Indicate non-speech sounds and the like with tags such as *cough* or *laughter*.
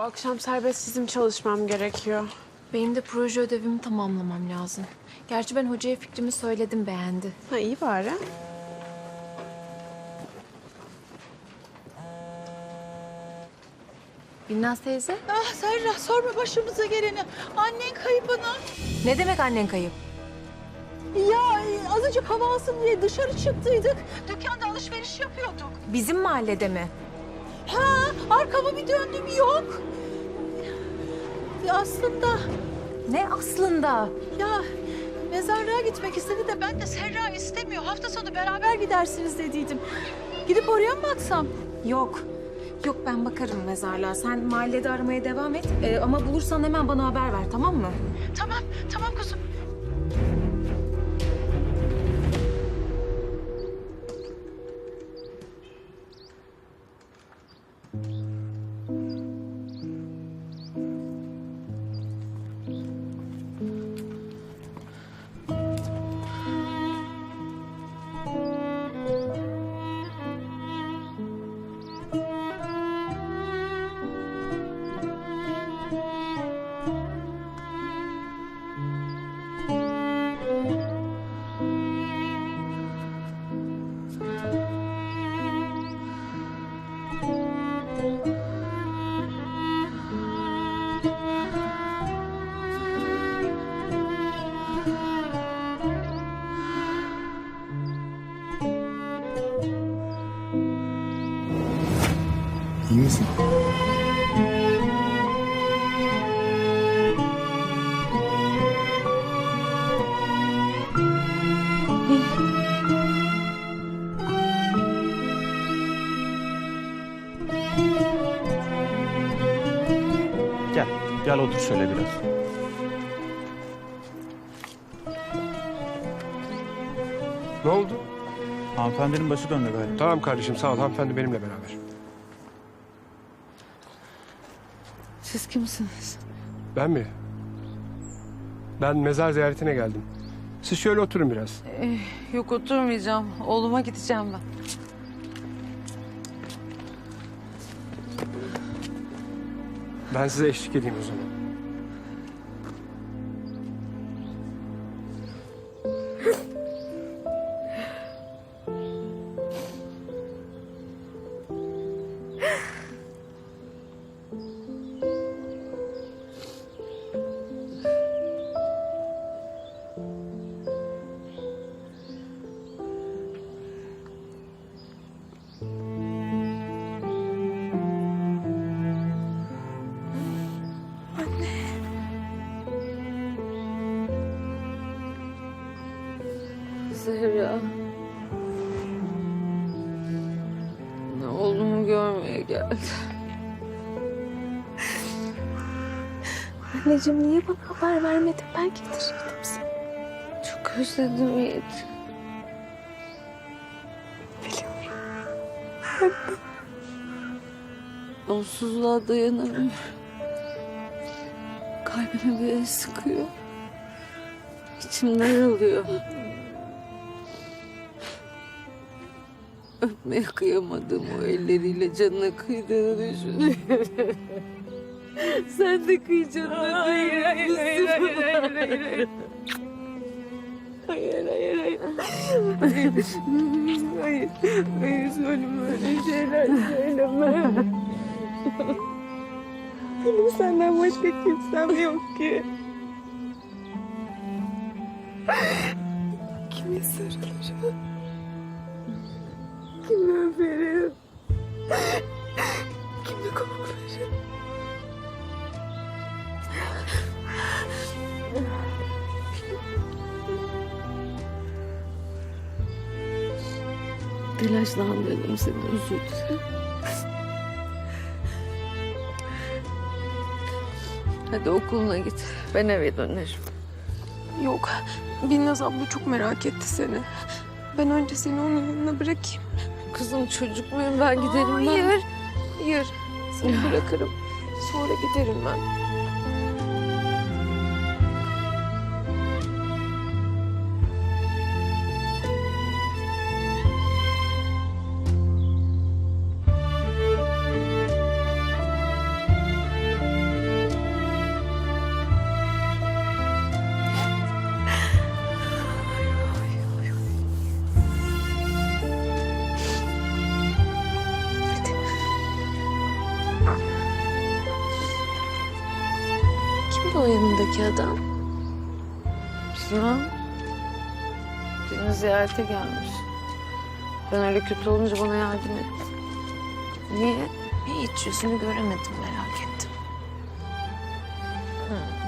Bu akşam serbest çizim çalışmam gerekiyor. Benim de proje ödevimi tamamlamam lazım. Gerçi ben hocaya fikrimi söyledim beğendi. Ha iyi bari. Binnaz teyze. Ah Serra sorma başımıza geleni. Annen kayıp ana. Ne demek annen kayıp? Ya e, azıcık hava alsın diye dışarı çıktıydık. Dükkanda alışveriş yapıyorduk. Bizim mahallede mi? Ha arkamı bir döndüm yok. Aslında Ne aslında? ya mezarlığa gitmek istedi de ben de Serra istemiyor. Hafta sonu beraber gidersiniz dediydim. Gidip oraya mı baksam? Yok. Yok ben bakarım mezarlığa. Sen mahallede aramaya devam et. Ee, ama bulursan hemen bana haber ver tamam mı? Tamam, tamam kuzum. İyi Gel, otur şöyle biraz. Ne oldu? Hanımefendinin başı döndü galiba. Tamam kardeşim sağ ol. Hanımefendi benimle beraber. Siz kimsiniz? Ben mi? Ben mezar ziyaretine geldim. Siz şöyle oturun biraz. Yok oturmayacağım. Oğluma gideceğim ben. Ben size eşlik edeyim o zaman. *laughs* Zehra. Ne oğlumu görmeye geldi. Anneciğim niye bana haber vermedin? Ben getirirdim seni. Çok özledim Yiğit. Onsuzluğa dayanamıyorum. Kalbimi bir el sıkıyor. İçimden alıyor. Öpmeye kıyamadım o elleriyle canına kıydığını düşünüyorum. *laughs* Sen de kıy canına Hayır, hayır, hayır, hayır, hayır, hayır. Hayır, hayır, hayır. Hayır, hayır, hayır söyleme öyle şeyler söyleme. Benim senden başka kimsem yok ki. Kime sarılırım? Kimi öperim? Kimi koklarım? Telaşlandırdım seni özür dilerim. Hadi okuluna git. Ben eve dönerim. Yok. Binnaz abla çok merak etti seni. Ben önce seni onun yanına bırakayım. Kızım çocuk muyum ben giderim ben. Hayır. Hayır. Seni bırakırım. Sonra giderim ben. Kimdi o adam? Bilmem. Birini ziyarete gelmiş. Ben öyle kötü olunca bana yardım etti. Niye? Hiç yüzünü göremedim merak ettim. Hı.